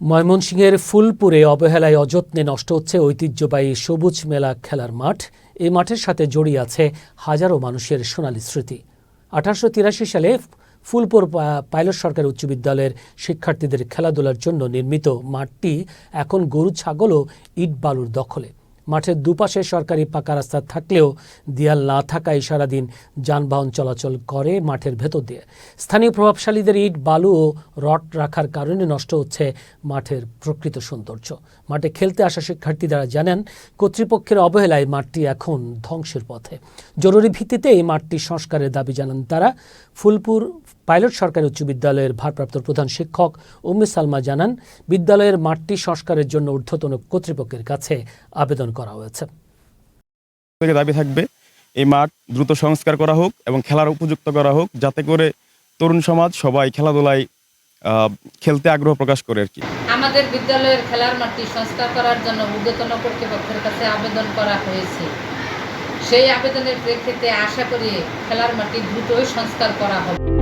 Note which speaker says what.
Speaker 1: ময়মনসিংহের ফুলপুরে অবহেলায় অযত্নে নষ্ট হচ্ছে ঐতিহ্যবাহী সবুজ মেলা খেলার মাঠ। এই মাঠের সাথে জড়িয়ে আছে হাজারো মানুষের সোনালী স্মৃতি। আঠারোশো তিরাশি সালে ফুলপুর পাইলট সরকার উচ্চ বিদ্যালয়ের শিক্ষার্থীদের খেলাধুলার জন্য নির্মিত মাঠটি এখন গরু, ছাগল ও ইট বালুর দখলে। মাঠের দুপাশে সরকারি পাকা রাস্তা থাকলেও দেয়াল না থাকায় সারাদিন যানবাহন চলাচল করে মাঠের ভেতর দিয়ে। স্থানীয় প্রভাবশালীদের ইট, বালু ও রড রাখার কারণে নষ্ট হচ্ছে মাঠের প্রকৃত সৌন্দর্য। মাঠে খেলতে আসা শিক্ষার্থী দ্বারা জানান, কর্তৃপক্ষের অবহেলায় মাঠটি এখন ধ্বংসের পথে। জরুরি ভিত্তিতে এই মাঠটি সংস্কারের দাবি জানান তারা। ফুলপুর পাইলট সরকারি উচ্চ বিদ্যালয়ের ভারপ্রাপ্ত প্রধান শিক্ষক উম্মে সালমা জানান বিদ্যালয়ের মাঠটি সংস্কারের জন্য ঊর্ধ্বতন কর্তৃপক্ষের কাছে আবেদন করা হয়েছে।
Speaker 2: থেকে দাবি থাকবে এই মাঠ দ্রুত সংস্কার করা হোক এবং খেলার উপযুক্ত করা হোক যাতে করে তরুণ সমাজ সবাই খেলাধুলায় আহ, খেলতে আগ্রহ প্রকাশ করে আর কি।
Speaker 3: আমাদের বিদ্যালয়ের খেলার মাঠটি সংস্কার করার জন্য ঊর্ধ্বতন কর্তৃপক্ষের কাছে আবেদন করা হয়েছে। সেই আবেদনের প্রেক্ষিতে আশা করি খেলার মাঠটি দ্রুতই সংস্কার করা হবে।